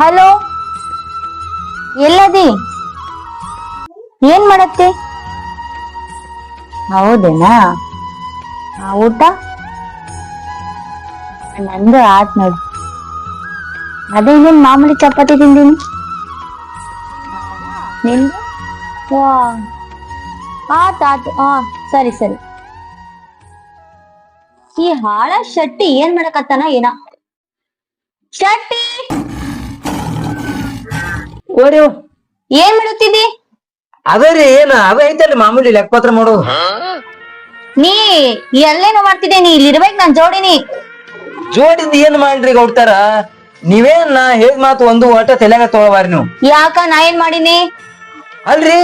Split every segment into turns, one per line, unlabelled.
Hello? ಎಲ್ಲದಿ? ಏನ್ ಮಾಡತ್ತೆ? ಹೌದೇನಾ? ಊಟ? ನಂದು ಆತ್ ನೋಡು. ಅದೇ ಇನ್ನೇನು ಮಾಮೂಲಿ ಚಪಾತಿ ತಿಂದೀನಿ? ನಿಂದು? ವಾ. ಆತ್ ಆತ್. ಹಾ ಸರಿ ಸರಿ. ಈ ಹಾಳ ಶಟ್ಟಿ ಏನ್ ಮಾಡಕತ್ತಾನ ಏನ. ಶೆಟ್ಟಿ
ಓಡಿ
ಏನ್ ಮಾಡುತ್ತಿದ್ದಿ?
ಅದೇ ರೀ ಏನ ಅದೇ ಐತಲ್ರಿ ಮಾಮೂಲಿ ಲೆಕ್ಕಪತ್ರ ಮಾಡೋದು.
ನೀ ಎಲ್ಲೇನೋ ಮಾಡ್ತಿದ್ದೆ ನೀ ಇಲ್ಲಿ ಇರ್ಬೇಕು ನನ್ ಜೋಡಿನಿ.
ಜೋಡಿದ್ ಏನ್ ಮಾಡ್ರಿ ಗೌಡ್ತಾರ ನೀವೇನ್ ನಾ ಹೇಗ್ ಮಾತು ಒಂದು ಒಟ್ಟ ತಲೆಗ ತೊಗೊಬಾರಿ ನೀವು.
ಯಾಕ ನಾ ಏನ್ ಮಾಡಿನಿ?
ಅಲ್ರಿ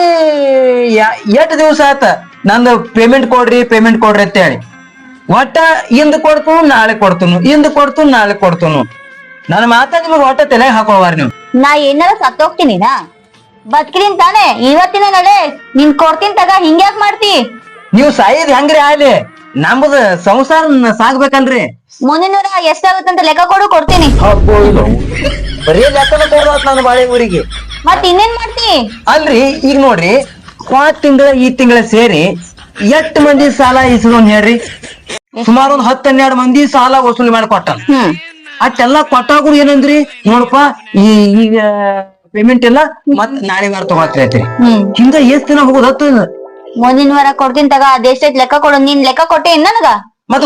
ಯಾ- ಎಷ್ಟ್ ದಿವಸ ಆತ? ನಂದು ಪೇಮೆಂಟ್ ಕೊಡ್ರಿ ಪೇಮೆಂಟ್ ಕೊಡ್ರಿ ಅಂತ ಹೇಳಿ ಒಟ್ಟ ಇಂದ ಕೊಡ್ತು ನಾಳೆ ಕೊಡ್ತನು. ಇಂದ ಕೊಡ್ತು ನಾಳೆ ಕೊಡ್ತನು. ನನ್ನ ಮಾತ ನಿಮಗೆ ಹೊಟ್ಟೆ ತಲೆ ಹಾಕೋವಾರ ನೀವು.
ನಾ ಏನಾರ ಸತ್ತೋಗ್ತೀನಿ ನಾ? ಬದುಕಿದೀನಿ ತಾನೇ ಇವತ್ತಿನ ನಡೆ ನಿನ್ ಕೊಡ್ತೀನಿ ತಗ ಹಿಂಗ್ಯಾಕ್ ಮಾಡ್ತಿ?
ನೀವು ಸಾಯಿದ್ ಹೆಂಗ್ರಿ ಆಗ್ಲಿ? ನಮ್ದು ಸಂಸಾರ ಸಾಗ್ಬೇಕಲ್ರಿ
ಮುಂದಿನ ಎಷ್ಟಾಗುತ್ತೆ ಅಂತ ಲೆಕ್ಕ ಕೊಡು ಕೊಡ್ತೀನಿ.
ಬರೀ ಲೆಕ್ಕನ ನಾನು ಬಾಳೆ ಊರಿಗೆ.
ಮತ್ ಇನ್ನೇನ್ ಮಾಡ್ತಿ?
ಅಲ್ರಿ ಈಗ ನೋಡ್ರಿ ಹೋದ್ ತಿಂಗಳ ಈ ತಿಂಗಳ ಸೇರಿ ಎಷ್ಟ್ ಮಂದಿ ಸಾಲ ಇಸ್ಕೊಂಡ್ ಹೇಳ್ರಿ? ಸುಮಾರು ಒಂದ್ ಹತ್ತ್ ಹನ್ನೆರಡು ಮಂದಿ ಸಾಲ ವಸೂಲಿ ಮಾಡಿ ಕೊಟ್ಟ
ಹ್ಮ್
ಅಷ್ಟೆಲ್ಲಾ ಕೊಟ್ಟಾಗೂ ಏನಂದ್ರಿ? ನೋಡಪ್ಪ ಈ ಈಗ ಪೇಮೆಂಟ್ ಎಲ್ಲ ಮತ್ ನಾಳೆ ವಾರ ತಗೋತ್ರಿ.
ಹ್ಮ್.
ಹಿಂಗ ಎಷ್ಟ್ ದಿನ ಹೋಗೋದ್ ಹತ್ತು
ಮುಂದಿನ ವಾರ ಕೊಡ್ತೀನಿ ತಗ ಅದೆಷ್ಟೈತ್ ಲೆಕ್ಕ ಕೊಡು ನೀನ್ ಲೆಕ್ಕ ಕೊಟ್ಟೆ ಇನ್ನನಗ
ಮತ್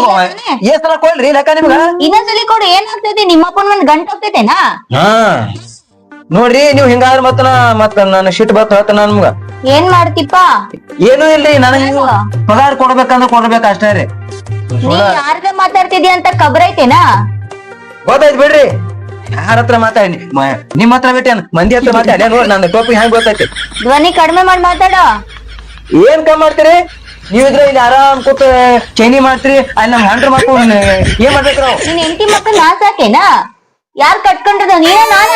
ಎಷ್ಟ್ ಸಲ ಕೊಡ್ರಿ ಲೆಕ್ಕ ನಿಮ್ಗ?
ಇನ್ನೊಂದ್ಸಲಿ ಕೊಡು ಏನ್ ಆಗ್ತೈತಿ? ನಿಮ್ಮಪ್ಪನ್ ಒಂದ್ ಗಂಟೆ ಹೋಗ್ತೈತೇನಾ
ನೋಡ್ರಿ ನೀವ್ ಹಿಂಗಾದ್ರ ಮತ್ತ ಮತ್ತ ನಾನು ಶಿಟ್ ಬತ್ತ ಹೇಳ್ತ ನಮ್ಗ.
ಏನ್ ಮಾಡ್ತಿಪ್ಪ?
ಏನು ಇಲ್ರಿ ನನಗೆ ಪಗಾರ ಕೊಡ್ಬೇಕಂದ್ರ ಕೊಡ್ಬೇಕ ಅಷ್ಟೇ ರೀ.
ಯಾರ್ದ ಮಾತಾಡ್ತಿದ್ಯಾ ಅಂತ ಅಂತ ಕಬ್ರೈತೇನಾ
ಗೊತ್ತಾಯ್ತು ಬಿಡ್ರಿ. ಯಾರ ಹತ್ರ ಮಾತಾಡಿ ಮ- ನಿಮ್ ಹತ್ರ ಬಿಟ್ಟೆ ಮಂದಿ ಹತ್ರ ಮಾತಾಡಿ. ನೋಡಿ ನನ್ನ ಟೋಪಿ ಹೆಂಗ್ ಗೊತ್ತೈತಿ
ಧ್ವನಿ ಕಡಿಮೆ ಮಾಡಿ ಮಾತಾಡೋ.
ಏನ್ ಕಮ್ ಮಾಡ್ತೀರಿ? ನೀವಿದ್ರೆ ಇಲ್ಲಿ ಆರಾಮ್ ಕೂತ ಚೈನಿ ಮಾಡ್ತೀರಿ ಅಲ್ಲಿ ನಮ್ ಹಂಡ್ರ ಮಕ್ಕಳು ಏನ್ ಮಾಡ್ಬೇಕು ನಾವು?
ನಿನ್ ಹೆಂಡತಿ ಮಕ್ಕಳು ನಾ ಸಾಕೇನಾ? ಯಾರ್ ಕಟ್ಕೊಂಡದ ನೀನ ನಾನ?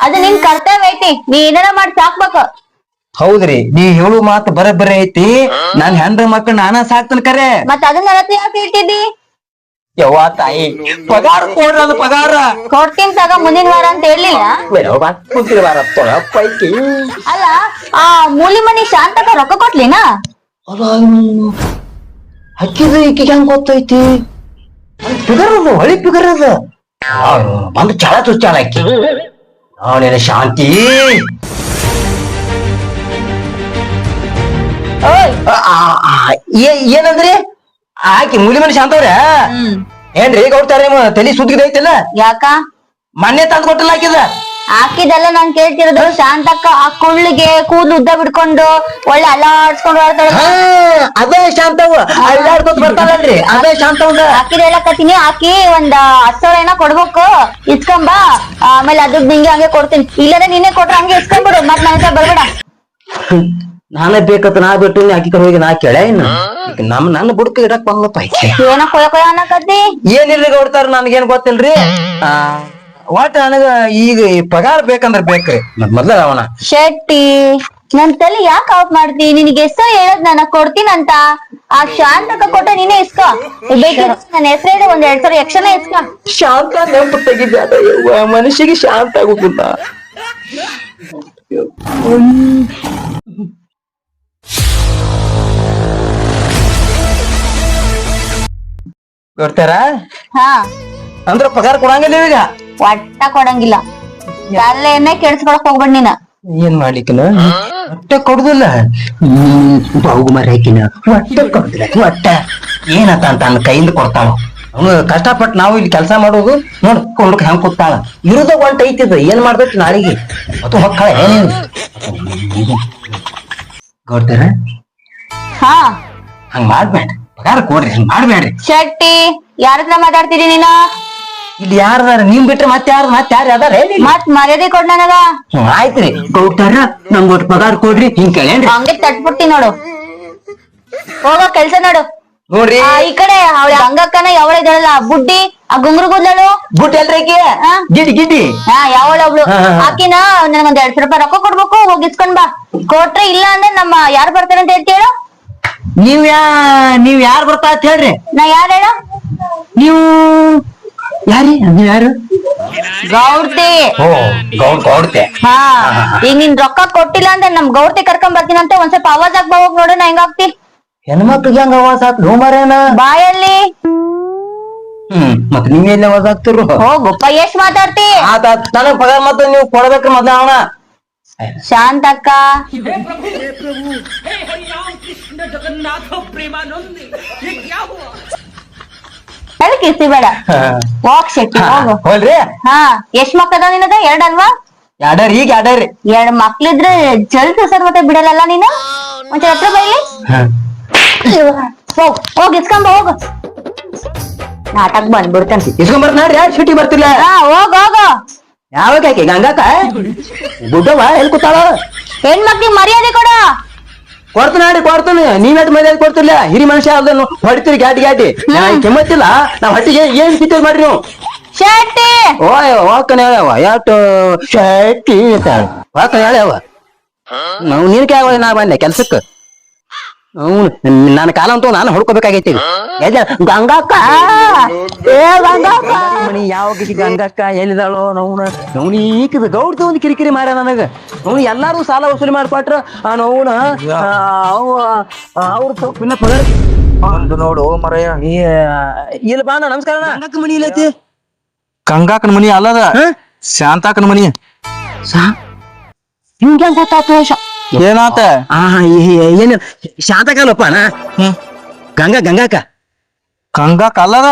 ಅದು ನಿನ್ ಕರ್ತವ್ಯ ಐತಿ. ನೀ ಏನಾರ ಮಾಡಿ ಸಾಕ್ಬೇಕು.
ಹೌದ್ರಿ. ನೀ ಹೇಳು ಮಾತು ಬರಬ್ಬರಿ ಐತಿ. ನನ್ ಹೆಂಡ್ರ ಮಕ್ಕಳು ನಾನ ಸಾಕ್ತನ ಕರೆ.
ಮತ್ತ ಅದನ್ನ ಯಾಕೆ ಇಟ್ಟಿದ್ದಿ
ಯವ್ವ ತಾಯಿ. ಪಗಾರ ಕೊಡ್ರಿ ಅದು ಪಗಾರ.
ಕೊಡ್ತೀನಿ ತಗ ಮುಂದಿನ ವಾರ ಅಂತ ಹೇಳಲಿಲ್ಲ?
ಬೇಡವ್ವ, ಮುಂದಿನ ವಾರ ತೊಳ ಪೈಕಿ
ಅಲ್ಲ ಆ ಮೂಲಿ ಮನಿ ಶಾಂತಕ ರೊಕ್ಕ ಕೊಟ್ಲಿನಾ?
ಹಕ್ಕಿದ ಈಕಿಗೆ ಹೆಂಗ್ ಗೊತ್ತೈತಿ? ಪಿಗರ್ ಅದು ಹೊಳಿ ಪಿಗರ್ ಅದ. ಬಂದು ಚಳ ತುಚ್ಚಾಳ ಅಕ್ಕಿ ಅವನೇನ ಶಾಂತಿ.
ಓಯ್.
ಆ, ಆ, ಆ, ಏ- ಏನಂದ್ರಿ? ಆಕಿ ಮೂಲಿ ಮನುಷ್ಯ
ಅಂತವ್ರ?
ಏನ್ರಿ ಈಗ ಗೌಡ್ತಾರ ನಿಮ್ಮ ತಲಿ ಸುದ್ದಿದೈತಲ್ಲ
ಯಾಕ?
ಮೊನ್ನೆ ತಂದ್ ಕೊಟ್ಟಲ್ಲ ಹಾಕಿದ
ಹಾಕಿದೆಲ್ಲ ನಾನ್ ಕೇಳ್ತಿರೋದು ಶಾಂತಕ್ಕ ಆ ಕುಳ್ಳಿಗೆ ಕೂದಲು ಉದ್ದ ಬಿಡ್ಕೊಂಡು ಒಳ್ಳೆ ಅಲ್ಲಾಡ್ಸ್ಕೊಂಡು
ಹಾ ಅದೇ ಶಾಂತವ್ ಅಲ್ಲಾಡ್ಕೊತ ಬರ್ತಾಳಲ್ರಿ ಅದೇ ಶಾಂತವ್
ಹಾಕಿದೆಲ್ಲ ಕತೀನಿ ಹಾಕಿ ಒಂದ್ ಹತ್ತು ಸಾವಿರ ಏನೋ ಕೊಡ್ಬೇಕು ಇಸ್ಕೊಂಬ ಆಮೇಲೆ ಅದಕ್ಕೆ ನಿಂಗೆ ಹಂಗೆ ಕೊಡ್ತೀನಿ. ಇಲ್ಲದೆ ನೀನೇ ಕೊಟ್ರ ಹಂಗೆ ಇಸ್ಕೊಂಡ್ಬಿಡು ಮತ್ ನನ್ನ ಹತ್ರ ಬರ್ಬೇಡ.
ನಾನೇ ಬೇಕಂತ ನಾ ಬಿಟ್ಟು ಆಕಿ ಕಡೆ ಹೋಗಿ ನಾ ಕೇಳ ಇನ್ನು? ನಮ್ ನನ್ನ ಬುಡಕ ಇಡಕ್ ಬಂದಪ್ಪ ಐತಿ
ಏನೋ ಕೊಯ ಕೊಯ ಅನ್ನಕತ್ತಿ?
ಏನಿಲ್ರಿ ಗೌಡ್ತಾರ ನನ್ಗೇನ್ ಗೊತ್ತಿಲ್ರಿ? ಆ ಒಟ್ಟ ನನಗ ಈಗ ಈ ಪಗಾರ ಬೇಕಂದ್ರ ಬೇಕ್ರಿ. ಮತ್ ಮೊದ್ಲ ಅವನ.
ಶೆಟ್ಟಿ ನನ್ ತಲೆ ಯಾಕೆ ಔಟ್ ಮಾಡ್ತಿ? ನಿನಗೆ ಎಷ್ಟೋ ಹೇಳದ್ ನಾನು ಕೊಡ್ತೀನಂತ. ಆ ಶಾಂತಕ ಕೊಟ್ಟ ನೀನೇ ಇಸ್ಕೋ. ಬೇಕಿದ್ರೆ ನನ್ನ ಹೆಸರೇ ಹೇಳಿ ಒಂದ್ ಎರಡ್ ಸಾವಿರ ಯಕ್ಷನ ಇಸ್ಕೋ.
ಶಾಂತ ನೆಂಪು ತೆಗಿದ ಮನುಷ್ಯಗೆ ಶಾಂತ ಆಗುದಿಲ್ಲ ಕೊಡ್ತಾರ?
ಹಾ.
ಅಂದ್ರ ಪಗಾರ ಕೊಡಂಗಿಲ್ಲ ಈಗ
ಒಟ್ಟ ಕೊಡಂಗಿಲ್ಲ. ಎಲ್ಲೇನೆ ಕೆಡ್ಸ್ಕೊಳಕ್ ಹೋಗ್ಬೇಡ ನೀನ.
ಏನ್ ಮಾಡ್ಲಿಕ್ಕಿನ ಹೊಟ್ಟೆ ಕೊಡುದಿಲ್ಲ. ಬಾವು ಮರಕಿನ ಹೊಟ್ಟೆ ಕೊಡುದಿಲ್ಲ ಹೊಟ್ಟ. ಏನತ್ತ ಅಂತ ನನ್ನ ಕೈಯಿಂದ ಕೊಡ್ತಾಳ. ಅವನು ಕಷ್ಟಪಟ್ಟು ನಾವು ಇಲ್ಲಿ ಕೆಲಸ ಮಾಡೋದು ನೋಡ್ ಕೊಂಡಕ್ ಹೆಂಗ್ ಕೂತಾಳ. ಇರುದ ಒಂಟ ಐತಿದ ಏನ್ ಮಾಡ್ಬೇಕು ನಾಳಿಗೆ? ಮತ್ತು ಹೊಕ್ಕಳ ಏನೇನು ಕೊಡ್ತಾರ
ಹಾ.
ಹಂಗ್ ಮಾಡ್ಬೇಡ್ರಿ. ಪಗಾರ ಕೊಡ್ರಿ ಹಂಗ್ ಮಾಡ್ಬೇಡ್ರಿ.
ಶೆಟ್ಟಿ ಯಾರ ಹತ್ರ ಮಾತಾಡ್ತಿದಿ ನೀನ?
ಇಲ್ಲಿ ಯಾರದಾರ ನಿಮ್ ಬಿಟ್ರೆ ಮತ್ತೆ ಯಾರ ಮತ್ತೆ ಯಾರು ಅದಾರ?
ಮತ್ ಮರ್ಯಾದೆ ಕೊಡ್ ನನಗ.
ಆಯ್ತ್ರಿ. ಕೊಡ್ತಾರ ನಮ್ಗ್ ಒಟ್ಟು ಪಗಾರ ಕೊಡ್ರಿ ಹಿಂಗ್ ಕೇಳೇನ್ರಿ.
ಹಂಗೆ ತಟ್ಬಿಟ್ಟಿ ನೋಡು. ಹೋಗೋ ಕೆಲ್ಸ ನೋಡು.
ನೋಡ್ರಿ.
ಆ, ಈ ಕಡೆ ಅವಳ ಹಂಗಕ್ಕನ ಯಾವಳ ಇದ್ದಾಳಲ್ಲ ಬುಡ್ಡಿ ಆ ಗುಂಗ್ರು ಕೂದ್ಲಳು?
ಬುಟ್ ಎಲ್ರಿ
ಹಾ?
ಗಿಡ್ಡಿ ಗಿಡ್ಡಿ.
ಹಾ ಯಾವಳ ಒಬ್ಳು
ಹಾ, ಹಾ, ಹಾ.
ಆಕಿನ ನನಗೊಂದ್ ಎರಡ್ ಸಾವಿರ ರೂಪಾಯಿ ರೊಕ್ಕ ಕೊಡ್ಬೇಕು ಹೋಗಿ ಇಸ್ಕೊಂಡ್ ಬಾ. ಕೊಟ್ರೆ ಇಲ್ಲ ಅಂದ್ರೆ ನಮ್ಮ ಯಾರು ಬರ್ತಾರೆ ಅಂತ ಹೇಳು
ನೀವ್ ಯಾ ನೀವ್ ಯಾರ್ ಬರ್ತಾ ಅಂತ ಹೇಳ್ರಿ?
ನಾ ಯಾರು ಹೇಳ?
ನೀವು ಯಾರಿ? ನೀವ್ ಯಾರು?
ಗೌಡ್ತಿ.
ಓ ಗೌಡ್ ಗೌಡ್ತೆ.
ಹಾ. ಈಗ ನಿನ್ ರೊಕ್ಕ ಕೊಟ್ಟಿಲ್ಲ ಅಂದ್ರೆ ನಮ್ ಗೌಡ್ತಿ ಕರ್ಕೊಂಡ್ ಅಂತ ಒಂದ್ ಸ್ವಲ್ಪ ಅವಾಜ್ ಆಗ್ಬಾ ಹೋಗ್ ನೋಡೋಣ ಹೆಂಗಾಗ್ತಿ
ಹೆಣ್ಮಕ್ಳಿಗೆ ಹಂಗ ಅವಾಜ್ ಹಾಕ್ ನೋ ಮರೇನ?
ಬಾಯಲ್ಲಿ.
ಹ್ಮ್ ಮತ್ ನೀವ್ ಎಲ್ಲಿ ಅವಾಜ್ ಹಾಕ್ತಿರು?
ಹೋಗಪ್ಪ ಎಷ್ಟ್ ಮಾತಾಡ್ತಿ?
ಆತ ನನಗ್ ಪಗಾರ ಮತ್ತೆ ನೀವು ಕೊಡ್ಬೇಕ್ರಿ ಮೊದ್ಲ ಅವನ.
ಶಾಂತಕ್ಕ. ಕಿಸಿ ಬೇಡ. ಹೋಗ್ ಶೆಟ್ಟಿ ಹೋಗು.
ಹೋಲ್ರಿ
ಹಾ ಎಷ್ಟ್ ಮಕ್ಕದ ನಿನಗ ಎರಡ್ ಅಲ್ವಾ?
ಯಾಡ್ಯಾರ ಈಗ ಯಾಡ್ಯಾರಿ
ಎರಡ್ ಮಕ್ಳಿದ್ರೆ ಜಲ್ದಿ ಸರ್ ಮತ್ತೆ ಬಿಡಲ್ಲ ನೀನು? ಒಂಚೂರು ಹತ್ರ ಬೈಲಿ. ಹೋಗ್ ಹೋಗ್ ಇಸ್ಕೊಂಬ ಹೋಗು. ನಾಟಕ್ ಬಂದ್ಬಿಡ್ತೇನೆ
ಇಸ್ಕೊಂಡ್ ಬರ್ತಾರ ಯಾರು ಶೂಟಿ ಬರ್ತಿಲ್ಲ
ಹಾ ಹೋಗ್ ಹೋಗು.
ಯಾವಾಗ ಆಕಿ ಗಂಗಾಕ ಗುಡ್ಡವ ಎಲ್ಲಿ ಕೂತಾಳ?
ಹೆಣ್ಮಕ್ಳಿಗೆ ಮರ್ಯಾದೆ ಕೊಡ.
ಕೊಡ್ತೀನಿ ನೋಡಿ ಕೊಡ್ತೀನಿ. ನೀವೇಟ್ ಮರ್ಯಾದೆ ಕೊಡ್ತಿಲ್ಲ ಹಿರಿ ಮನುಷ್ಯ ಅದನ್ನು ಹೊಡಿತೀರಿ ಗ್ಯಾಟಿ ಗ್ಯಾಟಿ. ಕೆಮ್ಮತ್ತಿಲ್ಲ. ನಾವ್ ಹಟ್ಟಿಗೆ ಏನ್ ಕಿತ್ತಲ್ ಮಾಡ್ರಿ ನೀವು?
ಶೆಟ್ಟಿ.
ಓಯ್ ಹೇಳ್ಯಾವ. ಯಾಟು? ಶೆಟ್ಟಿ ಅಂತ ಹೇಳ್ಯಾವ. ನಾವು ನೀನ್ ಕ್ಯಾವ ನಾ ಬಂದೆ ಕೆಲ್ಸಕ್ಕ. ಅವ್ನು ನನ್ನ ಕಾಲ ಅಂತೂ ನಾನು ಹೊಡ್ಕೋಬೇಕಾಗೈತಿ. ಗಂಗಕ್ಕ! ಏ ಗಂಗಕ್ಕ! ಮನಿ ಯಾವ ಕಿಸಿ ಗಂಗಕ್ಕ ಎಲ್ಲಿದಾಳೋ ನೌನ ನವ್ನ ಈಕದ ಗೌಡ್ತಿ ಒಂದು ಕಿರಿಕಿರಿ ಮಾಡ್ಯ ನನಗ. ನೋಡಿ ಎಲ್ಲಾರು ಸಾಲ ವಸೂಲಿ ಮಾಡ್ಕೊಟ್ರ. ಆ ನವ್ನ ಅವ ಅವ್ರ ಪಗಾರ
ಒಂದು ನೋಡು ಮರಯ್ಯ
ಇಲ್ಲ ಬಾ ನಮಸ್ಕಾರ. ಗಂಗಕ್ಕ ಮನಿ ಇಲ್ಲೈತಿ
ಗಂಗಾಕನ ಮನಿ ಅಲ್ಲದ. ಶಾಂತಾಕನ ಮನಿ
ಹಿಂಗ್ಯಾಂಗ ಹೆಂಗ್ ಗೊತ್ತಾತು
ಏನಾತ?
ಆ ಏನು ಶಾಂತಕ ಅಣ್ಣ.
ಹ್ಮ್.
ಗಂಗಾ ಗಂಗಾಕ
ಗಂಗಾಕ ಅಲ್ಲದ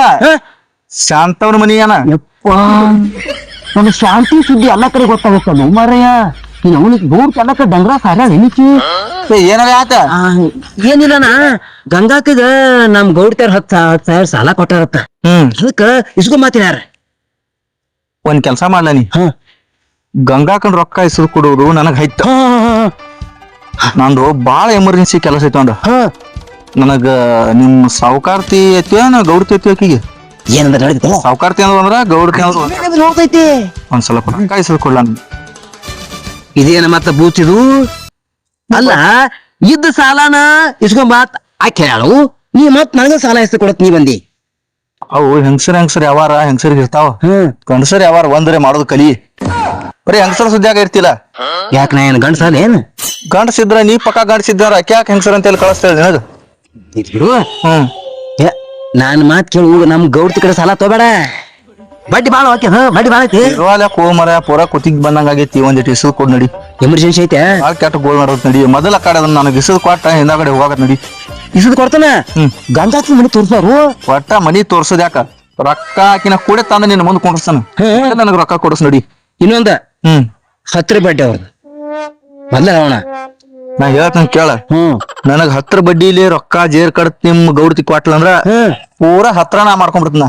ಶಾಂತವ್ರ ಮನಿಯನ
ಯಪ್ಪ. ನನ್ನ ಶಾಂತಿ ಸುದ್ದಿ ಎಲ್ಲ ಕಡೆ ಗೊತ್ತಾಗತ್ತಲ್ಲ ಮಾರಯ್ಯ. ನೀನ್ ಅವನಿಗೆ ದೂರ ಕಡೆ ಡಂಗ್ರ ಸಾರ
ಏ, ಏನಾರ ಆತ?
ಏನಿಲ್ಲನ ಗಂಗಾಕಗ ನಮ್ ಗೌಡ್ತಾರ ಹತ್ತ ಹತ್ತು ಸಾವಿರ ಸಾಲ ಕೊಟ್ಟಾರತ್ತ.
ಹ್ಮ್.
ಅದಕ್ಕ ಇಸ್ಕೊಂಡ್ ಮಾತಿನಾರ
ಒಂದ್ ಕೆಲ್ಸ ಮಾಡ್ಲ ನೀ? ಗಂಗಾಕನ್ ರೊಕ್ಕ ಇಸ್ದು ಕೊಡುವುದು ನನಗ್ ಹೈತ. ನಂದು ಭಾಳ ಎಮರ್ಜೆನ್ಸಿ ಕೆಲಸ ಐತ ಅಂದ
ಹಾ.
ನನಗ ನಿಮ್ಮ ಸಾವುಕಾರ್ತಿ ಐತಿವ ನಾ ಗೌಡ್ತಿ ಐತಿ ಆಕಿಗೆ?
ಏನಂದ್ರೆ ನಡೀತಲ್ಲ
ಸಾವುಕಾರ್ತಿ ಅಂದ್ರ ಗೌಡ್ತಿ ಅಂದ್ರ
ನೋಡ್ತೈತಿ?
ಒಂದ್ ಸ್ವಲ್ಪ
ಇದೇನ ಮತ್ತ ಬೂಚಿದು ಅಲ್ಲ ಇದ್ದ ಸಾಲಾನ ಇಸ್ಕೊಂಡ್ ಮಾತ್ ಆಕೆ ಹೇಳು ನೀ ಮತ್ ನನಗ ಸಾಲ ಹೆಸರು ಕೊಡತ್ ನೀ ಬಂದಿ.
ಅವು ಹೆಂಗಸರ್ ಹೆಂಗಸರ್ ಯಾವಾರ ಹೆಂಗಸರಿಗೆ ಇರ್ತಾವ.
ಹ್ಮ್.
ಗಂಡಸರ್ ಯಾವಾರ ಒಂದ್ರೆ ಮಾಡೋದು ಕಲಿ. ಬರೀ ಹೆಂಗಸರ ಸುದ್ದಿಯಾಗ ಇರ್ತಿಲ್ಲ.
ಯಾಕ ನಾ ಏನ್ ಗಂಡಸಾಲ ಏನ್?
ಗಂಡಸಿದ್ರ ನೀ ಪಕ್ಕ ಗಂಡಸಿದ್ದಾರ ಯಾಕೆ ಹೆಂಗಸರ್ ಅಂತ ಹೇಳಿ ಕಳಿಸ್ತೇಳಿ ಅದು
ಬಿಡು.
ಹ್ಮ್.
ಏ, ನಾನ್ ಮಾತ್ ಕೇಳು ನಮ್ ಗೌಡ್ತಿ ಕಡೆ ಸಾಲ ತಗೋಬೇಡ. ಬಡ್ಡಿ ಬಾಳ ಓಕೆ ಹಾ ಬಡ್ಡಿ ಬಾಳ ಐತಿ
ಇರುವಾಲ ಕೋ ಮರ ಪೂರ ಕುತ್ತಿಗ್ ಬಂದಂಗ ಆಗೈತಿ ಒಂದಿಟ್ಟು ಇಸದ್ ಕೊಡ್ ನಡಿ.
ಎಮರ್ಜೆನ್ಸಿ ಐತೆ?
ಭಾಳ ಕೆಟ್ಟ ಗೋಲ್ ಮಾಡೋದ್ ನಡಿ. ಮೊದಲ ಕಡೆ ಅದನ್ನ ನನಗೆ ಇಸದ್ ಕೊಟ್ಟ ಹಿಂದಾಗಡೆ ಹೋಗತ್ ನಡಿ.
ಇಸದ್ ಕೊಡ್ತಾನ?
ಹ್ಮ್.
ಮನಿ ಮನೆ ತೋರ್ಸಾರು
ಒಟ್ಟ ಮನಿ ತೋರ್ಸೋದ್ ಯಾಕ? ರೊಕ್ಕ ಹಾಕಿನ ಕೂಡ ತಂದ ನಿನ್ನ ಮುಂದ್ ಕುಂಡ್ರಸ್ತಾನ. ನನಗ ರೊಕ್ಕ ಕೊಡಸ್ ನಡಿ.
ಇನ್ನೊಂದ.
ಹ್ಮ್.
ಹತ್ರ ಬಡ್ಡಿ ಅವ್ರದ್ದು ಮೊದ್ಲ ಅವಣ
ನಾ ಹೇಳ್ತೇನೆ ಕೇಳ.
ಹ್ಮ್.
ನನಗ್ ಹತ್ರ ಬಡ್ಡಿಲಿ ರೊಕ್ಕ ಜೇರ್ ಕಡತ್ ನಿಮ್ ಗೌಡ್ತಿ ಕೊಟ್ಲ ಅಂದ್ರ
ಹ್ಮ್.
ಪೂರ ಹತ್ರ ನಾ ಮಾಡ್ಕೊಂಡ್ಬಿಡ್ತನ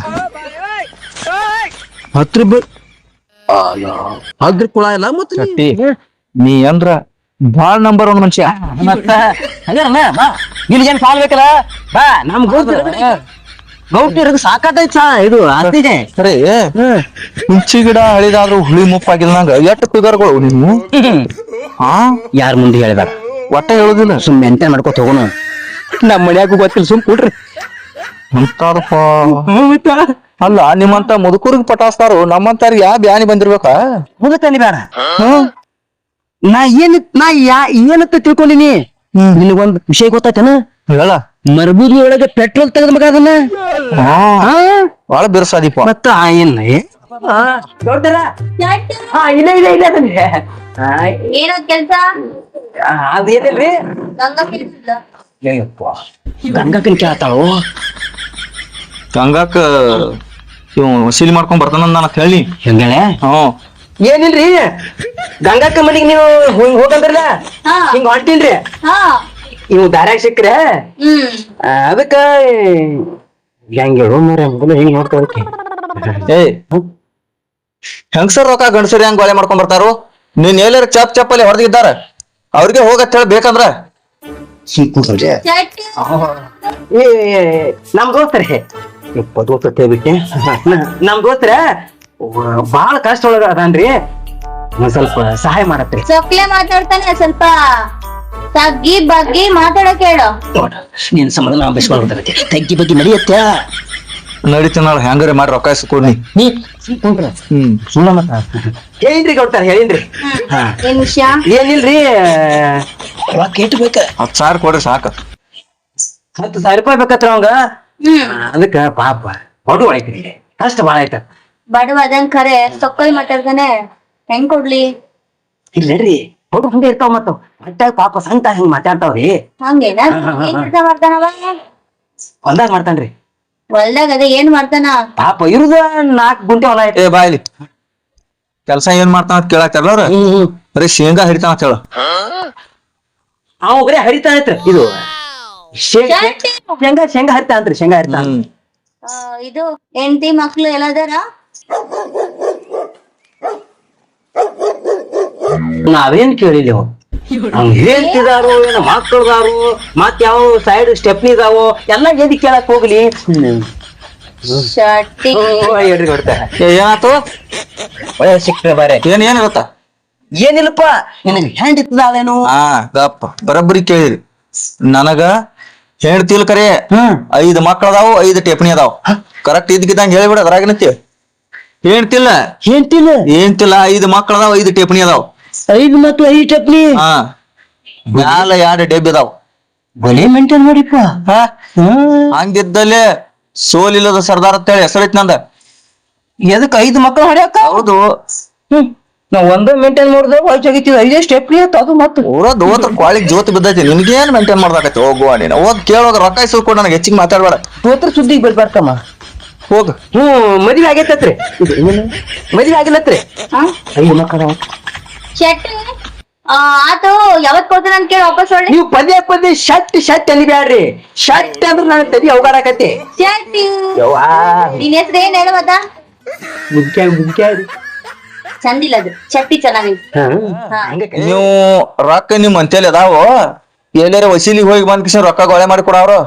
ಹತ್ರ ಬ ಅದ್ರ ಕುಳ ಇಲ್ಲ ಮತ್ತೆ
ಕಟ್ಟಿ. ನೀ ಅಂದ್ರ ಬಾಳ್ ನಂಬರ್ ಒಂದ್ ಮನುಷ್ಯ.
ಮತ್ತ ಹಂಗಾರಣ್ಣ ಬಾ. ನಿನಗೇನ್ ಸಾಲ ಬೇಕಲ್ಲ? ಬಾ ನಮ್ ಗೌಡ್ತಿ ಗೌಡ್ತಿ ಸಾಕಾತೈತ್ ಸಾ ಇದು ಅತ್ತಿಗೆ
ಸರಿ ಹುಂಚಿ ಗಿಡ ಹಳಿದಾದ್ರು ಹುಳಿ ಮುಪ್ಪಾಗಿಲ್ಲ ನಂಗ. ಎಷ್ಟ್ ಪಿಗರ್ಗಳು ನಿಮ್ಮ ಹಾ
ಯಾರ ಮುಂದೆ ಹೇಳಿದಾರ
ಒಟ್ಟ ಹೇಳುದಿಲ್ಲ.
ಸುಮ್ ಮೆಂಟೇನ್ ಮಾಡ್ಕೊ ಹೋಗೋಣ ನಮ್ಮ ಮನ್ಯಾಗೂ ಗೊತ್ತಿಲ್ಲ ಸುಮ್ ಕೊಡ್ರಿ.
ಅಂತಾರಪ್ಪ ಅಲ್ಲ ನಿಮ್ಮಂತ ಮುದುಕೂರ್ಗ್ ಪಟಾಸ್ತಾರು ನಮ್ಮಂತಾರ ಯಾ ಬ್ಯಾನಿ ಬಂದಿರ್ಬೇಕ?
ಮುದಕಂದಿ ಬೇಡ ನಾ ಏನ್ ನಾ ಯಾ ಏನಂತ ತಿಳ್ಕೊಂಡಿನಿ? ನಿನಗೊಂದ್ ವಿಷಯ ಗೊತ್ತಾಯ್ತನ?
ಹೇಳ.
ಮರಬೂದಿ ಒಳಗೆ ಪೆಟ್ರೋಲ್ ತೆಗೆದ ಮಗ ಅದನ್ನ?
ಹಾ.
ಹಾ?
ಬಾಳ ಬಿರ್ಸಾದಿಪ್ಪ
ಮತ್ತ ಆ ಏನ್
ಏನೋ ಕೆಲ್ಸ?
ಅದೇನಿಲ್ರಿ? ಕೇಳ್ತಾಳು?
ಗಂಗಾಕ ಇವ್ ವಸೀಲಿ ಮಾಡ್ಕೊಂಡ್ ಬರ್ತಾನ ನಾನು ಹೇಳಿ.
ಹೆಂಗಳೆ?
ಹ್ಮ್.
ಏನಿಲ್ರಿ? ಗಂಗಾ ಮನಿಗ್ ನೀವು ಹಿಂಗ್ ಹೋಗಂದ್ರಲ್ಲ?
ಹಾ.
ಹಿಂಗ್ ಹೊಂಟಿಲ್ರಿ?
ಹಾ.
ಇವ್ ದಾರ್ಯಾಗ ಸಿಕ್ಕ್ರೆ?
ಹ್ಮ್.
ಆ, ಅದಕ್ಕ ಹೆಂಗ್ ಹೇಳು ಮರ ಹಿಂಗ್ ನೋಡ್ಕೊಳಕ್ಕೆ
ಏಯ್ ಹೆಂಗಸರ್ ರೊಕ್ಕ ಗಂಡಸರಿ ಹೆಂಗ್ ಗೊಳೆ ಮಾಡ್ಕೊಂಡ್ ಬರ್ತಾರು? ನೀನ್ ಎಲ್ಲಾರ ಚಪ್ ಚಪ್ಪಲ್ಲಿ ಹೊಡೆದಿದ್ದಾರ? ಅವ್ರಿಗೆ ಹೋಗತ್ ಹೇಳ ಬೇಕಂದ್ರ?
ಶೆಟ್ಟಿ
ಏ ನಮ್ ದೋಸ್ತ್ರೆ. ಇಪ್ಪ ದೋಸ್ತ ಬಿಟ್ಟೆ ನಮ್ ದೋಸ್ತ್ರ? ಬಾಳ ಕಷ್ಟ ಒಳಗ ಅದಾನ್ರಿ. ಒಂದ್ ಸ್ವಲ್ಪ ಸಹಾಯ ಮಾಡತ್ರಿ
ಸೊಕ್ಲೆ ಮಾತಾಡ್ತಾನೆ ಸ್ವಲ್ಪ ತಗ್ಗಿ ಬಗ್ಗಿ ಮಾತಾಡಕ್ ಹೇಳು
ನೋಡ ನಿನ್ ಸಂಬಂಧ ನಾವು ಬೆಸ್ಕೊಂಡ್ಬಿಡ್ತಾರೆ ತಗ್ಗಿ ಬಗ್ಗೆ ನಡೆಯತ್ತ
ನಡೀತೀನಿ ನಾಳೆ ಹೆಂಗಾರೆ ಮಾಡಿ ರೊಕ್ಕ ಇಸ್ಕೊಡ್ನಿ
ನೀ
ಹ್ಮ್.
ಮತ್ತ ಹೇಳಿನ್ರಿ ಗೌಡ್ತಾರ ಹೇಳಿನ್ರಿ. ಹಾ.
ಏನ್ ವಿಷಯ?
ಏನಿಲ್ರಿ ರೊಕ್ಕ ಎಷ್ಟು ಬೇಕ
ಹತ್ತು ಸಾವಿರ ಕೊಡ್ರಿ ಸಾಕ.
ಹತ್ತು ಸಾವಿರ ರೂಪಾಯಿ ಬೇಕತ್ರ ಅವಂಗ.
ಹ್ಮ್.
ಅದಕ್ಕ ಪಾಪ ಹೊಡು ಐತ್ರಿ ಕಷ್ಟ ಬಾಳ ಆಯ್ತ
ಬಡವ ಅದೇನ್ ಖರೆ ಸೊಕ್ಕಲ್ ಮಾತಾಡ್ತಾನೆ ಹೆಂಗ್ ಕೊಡ್ಲಿ?
ಇಲ್ಲರಿ ಹುಡುಗ ಹಂಗೆ ಇರ್ತಾವ ಮತ್ತ ಒಟ್ಟಾಗ ಪಾಪ ಸಂತ ಹೆಂಗ್ ಮಾತಾಡ್ತಾವ್ರಿ?
ಹಂಗೇನ ಏನ್? ಕೆಲ್ಸ ಮಾಡ್ತಾನವ
ಹೊಲ್ದಾಗ ಮಾಡ್ತಾನ್ರಿ.
ಹೊಲ್ದಾಗ ಅದೇ ಏನ್ ಮಾಡ್ತಾನ?
ಪಾಪ ಇರುದ ನಾಲ್ಕು ಗುಂಟೆ ಹೊಲ ಐತಿ.
ಏ ಬಾಯ್ಲಿ ಕೆಲಸ ಏನ್ ಮಾಡ್ತಾನ ಅಂತ ಕೇಳತ್ತಾರ ಅವ್ರ? ಬರೀ ಶೇಂಗಾ ಹಿಡಿತಾನ ಅಂತ ಹೇಳ.
ಅವ ಬರೀ ಹರಿತಾ ಐತ್ರಿ. ಇದು ಶೇ- ಶೇಂಗಾ ಶೇಂಗಾ ಹರಿತಾ ಅಂತ್ರಿ ಶೇಂಗಾ ಹರಿತಾ.
ಆ, ಇದು ಹೆಂಡತಿ ಮಕ್ಳು ಎಲ್ಲ ಅದಾರ
ನಾವೇನ್ ಕೇಳಿದೆವು ಅವ್ನ್ ಹೇಳ್ತಿದಾರು ಏನ ಮಕ್ಕಳದಾರು ಮತ್ ಯಾವ ಸೈಡ್ ಸ್ಟೆಪ್ನಿ ಇದಾವು ಎಲ್ಲ ಎದಿ ಕೇಳಕ್ ಹೋಗ್ಲಿ. ಹೇಳ್ರಿ ಕೊಡ್ತಾರ
ಏ ಏನಾತು
ಸಿಕ್ಕ್ರೆ ಬಾರೆ.
ಏನ್ ಏನ್ ಗೊತ್ತಾ?
ಏನಿಲ್ಲಪ್ಪ ನಿನಗೆ ಹ್ಯಾಂಡ್ ಇತ್ತದಾವೇನು
ಹಾ ಗಪ್ಪ ಬರಬ್ಬರಿ ಕೇಳಿರಿ. ನನಗ ಹೇಳ್ತಿಲ್ ಕರೆ
ಹ್ಮ್.
ಐದ್ ಮಕ್ಳ ಅದಾವು ಐದ್ ಟೇಪಣಿ ಅದಾವ. ಕರೆಕ್ಟ್ ಇದ್ಕಿದಂಗ ಹೇಳಿಬಿಡ ಅದ್ರಾಗನತಿ ಹೇಳ್ತಿಲ್ಲ
ಹೇಳ್ತಿಲ್ಲ
ಏನ್ತಿಲ್ಲ? ಐದು ಮಕ್ಳ ಅದಾವ ಐದು ಟೇಪಣಿ ಅದಾವ.
ಐದು ಮಕ್ಳು ಐದು ಟೆಪ್ನಿ
ಹಾ. ಮ್ಯಾಲ ಎರಡು ಡಬ್ಬಿ ಅದಾವ.
ಬಲೆ ಮೆಂಟೇನ್ ಮಾಡಿಪ್ಪ.
ಹಂಗಿದ್ದಲ್ಲೇ ಸೋಲಿಲ್ಲದ ಸರ್ದಾರ್ ಅಂತ ಹೇಳಿ ಹೆಸರೈತ್ ನಂದ.
ಎದಕ್ ಐದು ಮಕ್ಳು ಹೊಡ್ಯಾಕ?
ಹೌದು.
ನಾವ್ ಒಂದೇ ಮೇಂಟೈನ್ ಮಾಡಿದ್ರೆ ಆಗಿತ್ತು ಐದೇ ಸ್ಟೆಪ್ ಅದು ಮತ್ತು
ಊರ ದೋತ್ರ ಕ್ವಾಳಿ ಜೋತ್ ಬಿದ್ದೈತಿ ನಿನ್ಗೇನ್ ಮೇಂಟೈನ್ ಮಾಡ್ದಾಗತ್ತೆ ಹೋಗುವ ನೀನು. ಓದ್ ಕೇಳೋದ್ ರೊಕ್ಕ ಇಸ್ಕೊಂಡು ನನಗೆ ಹೆಚ್ಚಿಗೆ ಮಾತಾಡ್ಬೇಡ.
ತೋತ್ರ ಸುದ್ದಿಗೆ ಬರ್ಬಾರ್ಕಮ್ಮ.
ಹೋಗ್.
ಹ್ಮ್ ಮದ್ವೆ ಆಗೈತತ್ರಿ. ಮದ್ವೆ ಆಗಿಲ್ಲತ್ರಿ
ಆ, ಆತು ಯಾವತ್ ಕೊಡ್ತಾನ ಅಂತ ಕೇಳಿ ವಾಪಸ್ ಹೊಳ್ಳಿ
ನೀವು ಪದೇ ಪದೇ ಶಟ್ ಶಟ್ ಅಲ್ಲಿ ಬ್ಯಾಡ್ರಿ ಶಟ್ ಅಂದ್ರೆ ನನ್ನ ತಲೆ ಯವ್ವಾ.
ನಿನ್ ಹೆಸ್ರು ಏನ್ ಹೇಳು ಮತ್ತ?
ಮುಗ್ಕ್ಯಾ ಮುಗ್ಕ್ಯಾ
ಚಂದಿಲ್ಲ ಅದು. ಚಟ್ಟಿ ಚೆನ್ನಾಗಿದೆ ಹಾ.
ನೀವು ರೊಕ್ಕ ನಿಮ್ ಅಂತೇಳಿ ಅದಾವ? ಎಲ್ಲಾರ ವಸೀಲಿಗೆ ಹೋಗಿ ಬಂದ್ ಕಿಶನ್ ರೊಕ್ಕ ಗೊಳೆ ಮಾಡಿ ಕೊಡವ್ರು?